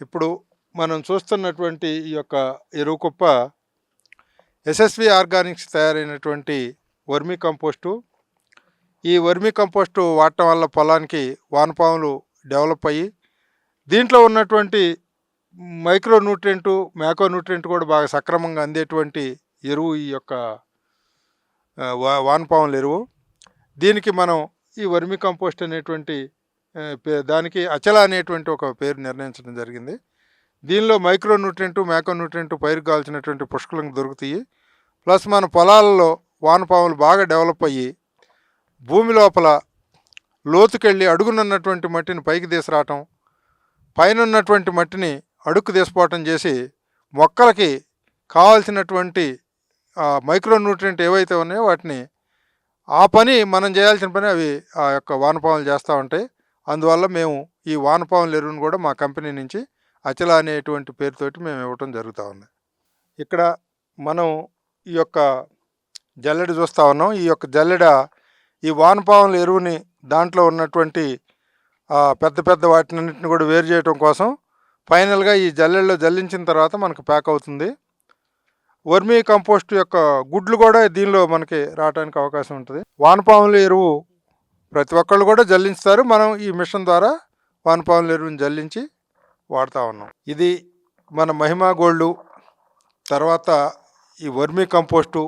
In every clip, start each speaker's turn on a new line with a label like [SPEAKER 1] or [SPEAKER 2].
[SPEAKER 1] ఇప్పుడు మనం చూస్తున్నటువంటి ఈ యొక్క ఎరువు కుప్ప ఎస్ఎస్వి ఆర్గానిక్స్ తయారైనటువంటి వర్మీ కంపోస్టు. ఈ వర్మీ కంపోస్టు వాడటం వల్ల పొలానికి వానపాములు డెవలప్ అయ్యి దీంట్లో ఉన్నటువంటి మైక్రో న్యూట్రియంటు మ్యాక్రో న్యూట్రియంట్ కూడా బాగా సక్రమంగా అందేటువంటి ఎరువు ఈ యొక్క వా వానపాముల ఎరువు. దీనికి మనం ఈ వర్మీ కంపోస్ట్ అనేటువంటి దానికి అచల అనేటువంటి ఒక పేరు నిర్ణయించడం జరిగింది. దీనిలో మైక్రో న్యూట్రియంట్ మ్యాక్రో న్యూట్రియంట్ పైరుకు కావాల్సినటువంటి పుష్కలంగా దొరుకుతాయి. ప్లస్ మన పొలాలలో వానపాములు బాగా డెవలప్ అయ్యి భూమి లోపల లోతుకెళ్ళి అడుగునున్నటువంటి మట్టిని పైకి తీసుకురావటం పైన ఉన్నటువంటి మట్టిని అడుక్కు తీసుకోవటం చేసి మొక్కలకి కావాల్సినటువంటి మైక్రో న్యూట్రియంట్ ఏవైతే ఉన్నాయో వాటిని ఆ పని మనం చేయాల్సిన పని అవి ఆ యొక్క వానపాములు చేస్తూ ఉంటాయి. అందువల్ల మేము ఈ వానపాముల ఎరువును కూడా మా కంపెనీ నుంచి అచల అనేటువంటి పేరుతోటి మేము ఇవ్వటం జరుగుతూ ఉంది. ఇక్కడ మనం ఈ యొక్క జల్లెడ చూస్తూ ఉన్నాం. ఈ యొక్క జల్లెడ ఈ వానపాముల ఎరువుని దాంట్లో ఉన్నటువంటి పెద్ద పెద్ద వాటినన్నింటిని కూడా వేరు చేయడం కోసం ఫైనల్గా ఈ జల్లెడలో జల్లించిన తర్వాత మనకు ప్యాక్ అవుతుంది. వర్మీ కంపోస్ట్ యొక్క గుడ్లు కూడా దీనిలో మనకి రావడానికి అవకాశం ఉంటుంది. వానపాముల ఎరువు ప్రతి ఒక్కళ్ళు కూడా జల్లించుతారు. మనం ఈ మిషన్ ద్వారా వానపాముల ఎరువుని జల్లించి వాడుతూ ఉన్నాం. ఇది మన మహిమా గోల్డ్ తర్వాత ఈ వర్మీ కంపోస్టు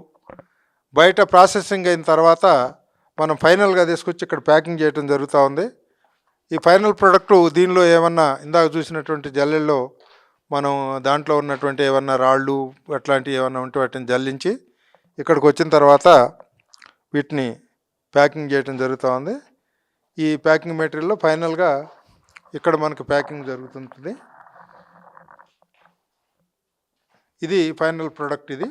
[SPEAKER 1] బయట ప్రాసెసింగ్ అయిన తర్వాత మనం ఫైనల్గా తీసుకొచ్చి ఇక్కడ ప్యాకింగ్ చేయడం జరుగుతూ ఉంది. ఈ ఫైనల్ ప్రోడక్ట్ దీనిలో ఏమన్నా ఇందాక చూసినటువంటి జల్లెల్లో మనం దాంట్లో ఉన్నటువంటి ఏమన్నా రాళ్ళు అట్లాంటివి ఏమన్నా ఉంటే వాటిని జల్లించి ఇక్కడికి వచ్చిన తర్వాత వీటిని ప్యాకింగ్ చేయడం జరుగుతూ ఉంది. ఈ ప్యాకింగ్ మెటీరియల్లో ఫైనల్గా ఇక్కడ మనకు ప్యాకింగ్ జరుగుతుంటుంది. ఇది ఫైనల్ ప్రోడక్ట్ ఇది.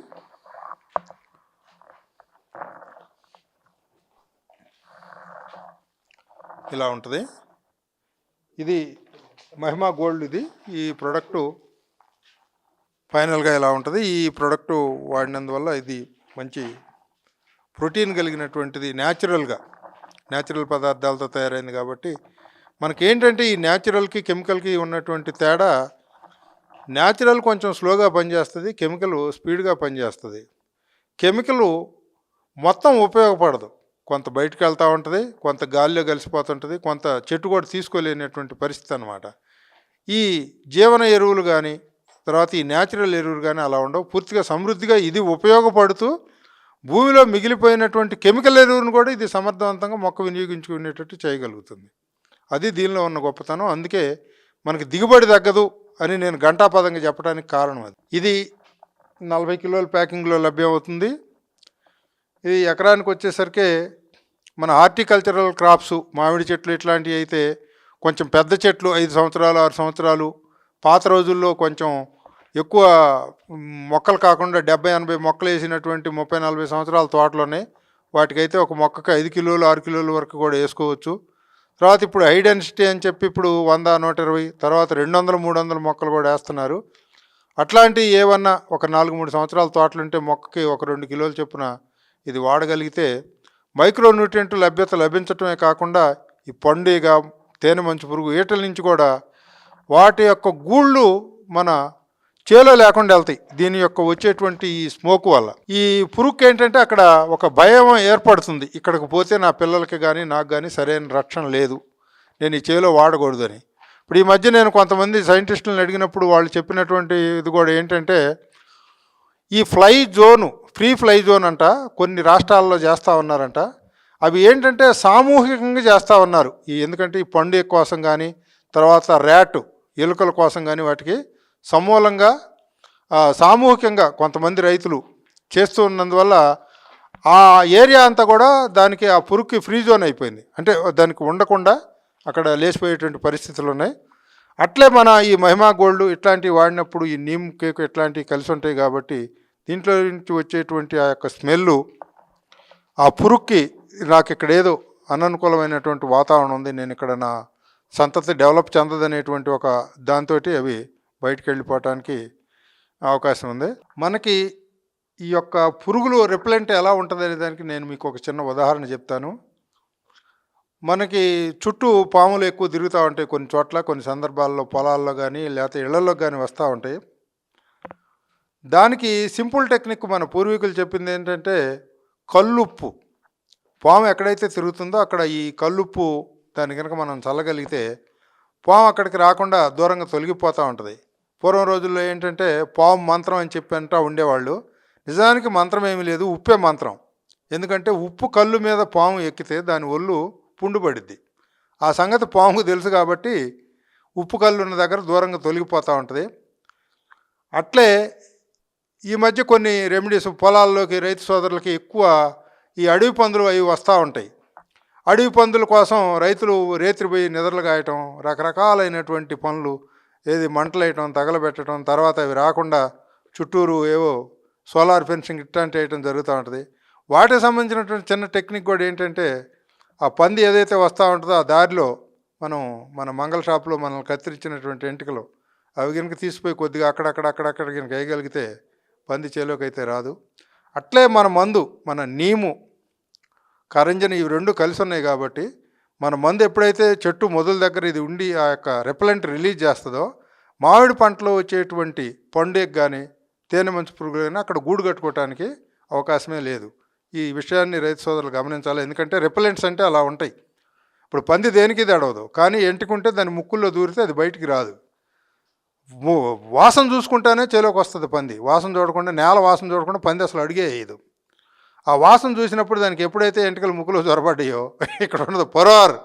[SPEAKER 1] ఇలా ఉంటుంది. ఇది మహిమా గోల్డ్ ఇది. ఈ ప్రోడక్టు ఫైనల్గా ఇలా ఉంటుంది. ఈ ప్రోడక్టు వాడినందువల్ల ఇది మంచి ప్రోటీన్ కలిగినటువంటిది న్యాచురల్గా న్యాచురల్ పదార్థాలతో తయారైంది కాబట్టి మనకి ఏంటంటే ఈ న్యాచురల్కి కెమికల్కి ఉన్నటువంటి తేడా న్యాచురల్ కొంచెం స్లోగా పనిచేస్తుంది కెమికల్ స్పీడ్గా పనిచేస్తుంది. కెమికల్ మొత్తం ఉపయోగపడదు. కొంత బయటకు వెళ్తూ ఉంటుంది కొంత గాలిలో కలిసిపోతుంటుంది కొంత చెట్టు కూడా తీసుకోలేనటువంటి పరిస్థితి అనమాట ఈ జీవన ఎరువులు కానీ తర్వాత ఈ న్యాచురల్ ఎరువులు కానీ అలా ఉండవు. పూర్తిగా సమృద్ధిగా ఇది ఉపయోగపడుతూ భూమిలో మిగిలిపోయినటువంటి కెమికల్ ఎరువును కూడా ఇది సమర్థవంతంగా మొక్క వినియోగించుకునేటట్టు చేయగలుగుతుంది. అది దీనిలో ఉన్న గొప్పతనం. అందుకే మనకి దిగుబడి తగ్గదు అని నేను గంటాపదంగా చెప్పడానికి కారణం అది. ఇది నలభై కిలోల ప్యాకింగ్లో లభ్యమవుతుంది. ఇది ఎకరానికి వచ్చేసరికి మన హార్టికల్చరల్ క్రాప్స్ మామిడి చెట్లు ఇట్లాంటివి అయితే కొంచెం పెద్ద చెట్లు ఐదు సంవత్సరాలు ఆరు సంవత్సరాలు పాత రోజుల్లో కొంచెం ఎక్కువ మొక్కలు కాకుండా డెబ్బై ఎనభై మొక్కలు వేసినటువంటి ముప్పై నలభై సంవత్సరాల తోటలోనే వాటికైతే ఒక మొక్కకి ఐదు కిలోలు ఆరు కిలోల వరకు కూడా వేసుకోవచ్చు. తర్వాత ఇప్పుడు హై డెన్సిటీ అని చెప్పి ఇప్పుడు వంద నూట ఇరవై తర్వాత రెండు వందలు మూడు వందల మొక్కలు కూడా వేస్తున్నారు. అట్లాంటివి ఏమన్నా ఒక నాలుగు మూడు సంవత్సరాల తోటలు ఉంటే మొక్కకి ఒక రెండు కిలోలు చొప్పున ఇది వాడగలిగితే మైక్రో న్యూట్రియంట్ లభ్యత లభించటమే కాకుండా ఈ పండుగ తేనె మంచు పురుగు ఈటల నుంచి కూడా వాటి యొక్క గూళ్ళు మన చేలో లేకుండా వెళ్తాయి. దీని యొక్క వచ్చేటువంటి ఈ స్మోక్ వల్ల. ఈ పురుక్ ఏంటంటే అక్కడ ఒక భయం ఏర్పడుతుంది. ఇక్కడికి పోతే నా పిల్లలకి కానీ నాకు కానీ సరైన రక్షణ లేదు. నేను ఈ చేలో వాడకూడదని. ఇప్పుడు ఈ మధ్య నేను కొంతమంది సైంటిస్టులను అడిగినప్పుడు వాళ్ళు చెప్పినటువంటి ఇది కూడా ఏంటంటే ఈ fly zone free fly zone అంట కొన్ని రాష్ట్రాల్లో చేస్తూ ఉన్నారంట. అవి ఏంటంటే సామూహికంగా చేస్తూ ఉన్నారు. ఈ ఎందుకంటే ఈ పండుగ కోసం కానీ తర్వాత ర్యాట్ ఎలుకల కోసం కానీ వాటికి సమూలంగా సామూహికంగా కొంతమంది రైతులు చేస్తూ ఉన్నందువల్ల ఆ ఏరియా అంతా కూడా దానికి ఆ పురుక్కి ఫ్రీ జోన్ అయిపోయింది. అంటే దానికి ఉండకుండా అక్కడ లేచిపోయేటువంటి పరిస్థితులు ఉన్నాయి. అట్లే మన ఈ మహిమా గోల్డ్ ఇట్లాంటివి వాడినప్పుడు ఈ నీమ్ కేక్ ఇట్లాంటివి కలిసి ఉంటాయి కాబట్టి దీంట్లో నుంచి వచ్చేటువంటి ఆ యొక్క స్మెల్ ఆ పురుక్కి నాకు ఇక్కడ ఏదో అననుకూలమైనటువంటి వాతావరణం ఉంది. నేను ఇక్కడ నా సంతతి డెవలప్ చెందదనేటువంటి ఒక దాంతో అవి బయటికి వెళ్ళిపోవటానికి అవకాశం ఉంది. మనకి ఈ యొక్క పురుగులు రిప్లెంట్ ఎలా ఉంటుంది అనే దానికి నేను మీకు ఒక చిన్న ఉదాహరణ చెప్తాను. మనకి చుట్టూ పాములు ఎక్కువ తిరుగుతూ ఉంటాయి కొన్ని చోట్ల కొన్ని సందర్భాల్లో పొలాల్లో కానీ లేకపోతే ఇళ్ళలో కానీ వస్తూ ఉంటాయి. దానికి సింపుల్ టెక్నిక్ మన పూర్వీకులు చెప్పింది ఏంటంటే కల్లుప్పు పాము ఎక్కడైతే తిరుగుతుందో అక్కడ ఈ కల్లుప్పు దాని కనుక మనం చల్లగలిగితే పాము అక్కడికి రాకుండా దూరంగా తొలగిపోతూ ఉంటుంది. పూర్వం రోజుల్లో ఏంటంటే పాము మంత్రం అని చెప్పి అంటా ఉండేవాళ్ళు. నిజానికి మంత్రం ఏమీ లేదు ఉప్పే మంత్రం. ఎందుకంటే ఉప్పు కళ్ళు మీద పాము ఎక్కితే దాని ఒళ్ళు పుండుపడిద్ది. ఆ సంగతి పాముకు తెలుసు కాబట్టి ఉప్పు కళ్ళు ఉన్న దగ్గర దూరంగా తొలగిపోతూ ఉంటుంది. అట్లే ఈ మధ్య కొన్ని రెమెడీస్ పొలాల్లోకి రైతు సోదరులకి ఎక్కువ ఈ అడవి పందులు అవి వస్తూ ఉంటాయి. అడవి పందుల కోసం రైతులు రేత్రి పోయి నిద్రలు కాయటం రకరకాలైనటువంటి పనులు ఏది మంటలేయటం తగలబెట్టడం తర్వాత అవి రాకుండా చుట్టూరు ఏవో సోలార్ ఫెన్సింగ్ ఇట్లాంటి వేయటం జరుగుతూ ఉంటుంది. వాటికి సంబంధించినటువంటి చిన్న టెక్నిక్ కూడా ఏంటంటే ఆ పంది ఏదైతే వస్తూ ఉంటుందో ఆ దారిలో మనం మన మంగళ షాప్లో మనల్ని కత్తిరించినటువంటి ఎంటికలు అవి కనుక తీసిపోయి కొద్దిగా అక్కడక్కడ అక్కడక్కడ కనుక వేయగలిగితే పంది చేలోకి అయితే రాదు. అట్లే మన మందు మన నీము కరంజని ఇవి రెండు కలిసి ఉన్నాయి కాబట్టి మన మందు ఎప్పుడైతే చెట్టు మొదల దగ్గర ఇది ఉండి ఆ యొక్క రెపలెంట్ రిలీజ్ చేస్తుందో మామిడి పంటలో వచ్చేటువంటి పండుగ కానీ తేనె మంచు పురుగులు కానీ అక్కడ గూడు కట్టుకోవటానికి అవకాశమే లేదు. ఈ విషయాన్ని రైతు సోదరులు గమనించాలి. ఎందుకంటే రెపలెంట్స్ అంటే అలా ఉంటాయి. ఇప్పుడు పంది దేనికి ఇది అడవదు. కానీ ఎంటుకుంటే దాని ముక్కుల్లో దూరితే అది బయటికి రాదు. వాసన చూసుకుంటేనే చేలోకి వస్తుంది పంది. వాసన చూడకుండా నేల వాసన చూడకుండా పంది అసలు అడిగే వేయదు ఆ వాసన చూసినప్పుడు దానికి ఎప్పుడైతే ఎంటకలు ముక్కులో జ్వరపడ్డాయో ఇక్కడ ఉన్నది పొరార్.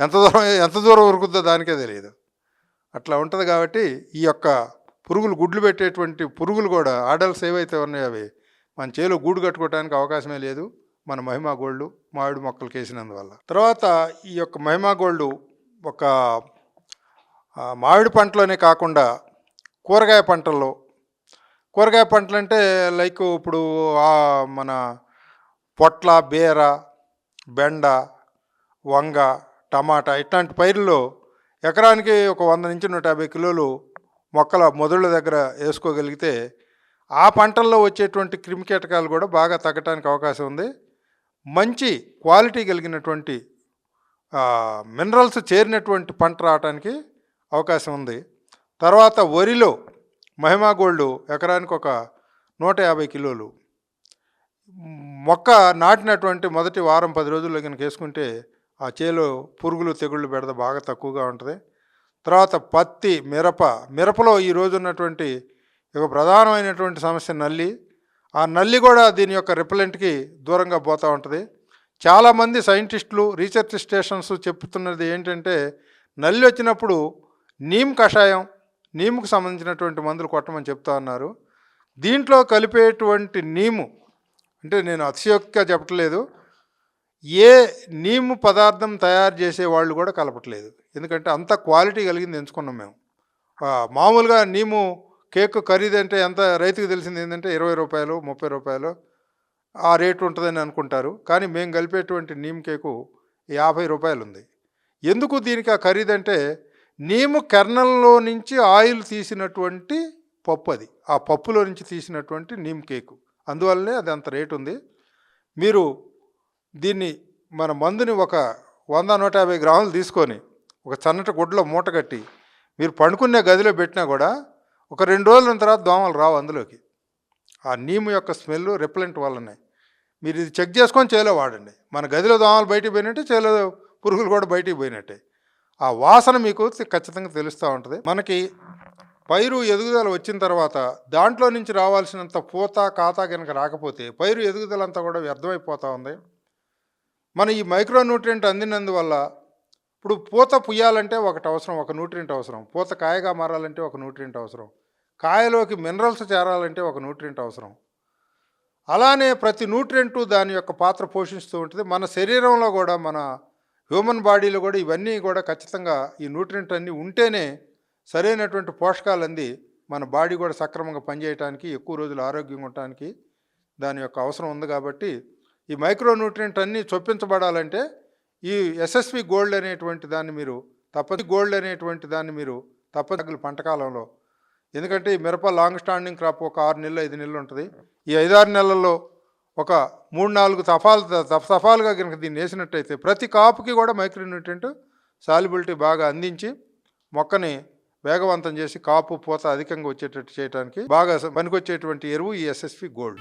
[SPEAKER 1] ఎంత దూరం ఎంత దూరం ఉరుకుద్దో దానికే తెలియదు అట్లా ఉంటుంది కాబట్టి ఈ యొక్క పురుగులు గుడ్లు పెట్టేటువంటి పురుగులు కూడా ఆడల్స్ ఏవైతే ఉన్నాయో అవి మన చేలో గూడు కట్టుకోవడానికి అవకాశమే లేదు. మన మహిమా గోల్డ్ మామిడి మొక్కలు కేసినందువల్ల. తర్వాత ఈ యొక్క మహిమా గోల్డ్ ఒక మామిడి పంటలోనే కాకుండా కూరగాయ పంటల్లో. కూరగాయ పంటలు అంటే లైక్ ఇప్పుడు మన పొట్ల బీర బెండ వంగ టమాటా ఇట్లాంటి పైర్లో ఎకరానికి ఒక వంద నుంచి నూట యాభై కిలోలు మొక్కల మొదళ్ళ దగ్గర వేసుకోగలిగితే ఆ పంటల్లో వచ్చేటువంటి క్రిమికీటకాలు కూడా బాగా తగ్గటానికి అవకాశం ఉంది. మంచి క్వాలిటీ కలిగినటువంటి మినరల్స్ చేరినటువంటి పంట రావడానికి అవకాశం ఉంది. తర్వాత వరిలో మహిమా గోల్డ్ ఎకరానికి ఒక నూట యాభై కిలోలు. మొక్క నాటినటువంటి మొదటి వారం పది రోజుల్లో కనుక వేసుకుంటే ఆ చేలో పురుగులు తెగుళ్ళు బెడద బాగా తక్కువగా ఉంటుంది. తర్వాత పత్తి మిరప మిరపలో ఈ రోజు ఉన్నటువంటి ఒక ప్రధానమైనటువంటి సమస్య నల్లి. ఆ నల్లి కూడా దీని యొక్క రిపలెంట్కి దూరంగా పోతూ ఉంటుంది. చాలామంది సైంటిస్టులు రీసెర్చ్ స్టేషన్స్ చెప్తున్నది ఏంటంటే నల్లి వచ్చినప్పుడు నీమ్ కషాయం నీముకు సంబంధించినటువంటి మందులు కొట్టమని చెప్తా ఉన్నారు. దీంట్లో కలిపేటువంటి నీము అంటే నేను అతిశయోక్తిగా చెప్పట్లేదు. ఏ నీము పదార్థం తయారు చేసే వాళ్ళు కూడా కలపట్లేదు. ఎందుకంటే అంత క్వాలిటీ కలిగింది ఎంచుకున్నాం మేము. మామూలుగా నీము కేక్ ఖరీదంటే ఎంత రైతుకు తెలిసింది ఏంటంటే ఇరవై రూపాయలు ముప్పై రూపాయలు ఆ రేటు ఉంటుందని అనుకుంటారు. కానీ మేము కలిపేటువంటి నీమ్ కేకు యాభై రూపాయలు ఉంది ఎందుకు దీనికి ఆ ఖరీదు అంటే నీము కెర్నల్లో నుంచి ఆయిల్ తీసినటువంటి పప్పు అది. ఆ పప్పులో నుంచి తీసినటువంటి నీమ్ కేకు. అందువల్లనే అది అంత రేటు ఉంది. మీరు దీన్ని మన మందుని ఒక వంద నూట యాభై గ్రాములు తీసుకొని ఒక సన్నటి గుడ్డలో మూట కట్టి మీరు పండుకునే గదిలో పెట్టినా కూడా ఒక రెండు రోజుల తర్వాత దోమలు రావు అందులోకి. ఆ నీము యొక్క స్మెల్ రిప్లెంట్ వల్లనే. మీరు ఇది చెక్ చేసుకొని చేలో వాడండి. మన గదిలో దోమలు బయటికి పోయినట్టే చేలో పురుగులు కూడా బయటికి పోయినట్టే. ఆ వాసన మీకు ఖచ్చితంగా తెలుస్తూ ఉంటుంది. మనకి పైరు ఎదుగుదల వచ్చిన తర్వాత దాంట్లో నుంచి రావాల్సినంత పూత కాత కనుక రాకపోతే పైరు ఎదుగుదల అంతా కూడా వ్యర్థమైపోతూ ఉంది. మన ఈ మైక్రోన్యూట్రియంట్ అందినందువల్ల ఇప్పుడు పూత పుయ్యాలంటే ఒకటి అవసరం ఒక న్యూట్రియంట్ అవసరం. పూత కాయగా మారాలంటే ఒక న్యూట్రియంట్ అవసరం. కాయలోకి మినరల్స్ చేరాలంటే ఒక న్యూట్రియంట్ అవసరం. అలానే ప్రతి న్యూట్రియంటు దాని యొక్క పాత్ర పోషిస్తూ ఉంటుంది. మన శరీరంలో కూడా మన హ్యూమన్ బాడీలో కూడా ఇవన్నీ కూడా ఖచ్చితంగా ఈ న్యూట్రియంట్ అన్నీ ఉంటేనే సరైనటువంటి పోషకాలు అంది మన బాడీ కూడా సక్రమంగా పనిచేయడానికి ఎక్కువ రోజులు ఆరోగ్యంగా ఉండటానికి దాని యొక్క అవసరం ఉంది కాబట్టి ఈ మైక్రో న్యూట్రియంట్ అన్నీ చొప్పించబడాలంటే ఈ ఎస్ఎస్వి గోల్డ్ అనేటువంటి దాన్ని మీరు తప్పని గోల్డ్ అనేటువంటి దాన్ని మీరు తప్పని పంటకాలంలో ఎందుకంటే ఈ మిరప లాంగ్ స్టాండింగ్ క్రాప్ ఒక ఆరు నెలలు ఐదు నెలలు ఉంటుంది. ఈ ఐదారు నెలల్లో ఒక మూడు నాలుగు తఫాలు తఫాలుగా కనుక దీన్ని వేసినట్టయితే ప్రతి కాపుకి కూడా మైక్రోన్యూట్రియంట్ సాల్యుబిలిటీ బాగా అందించి మొక్కని వేగవంతం చేసి కాపు పూత అధికంగా వచ్చేటట్టు చేయడానికి బాగా పనికొచ్చేటువంటి ఎరువు ఈ ఎస్ఎస్పి గోల్డ్.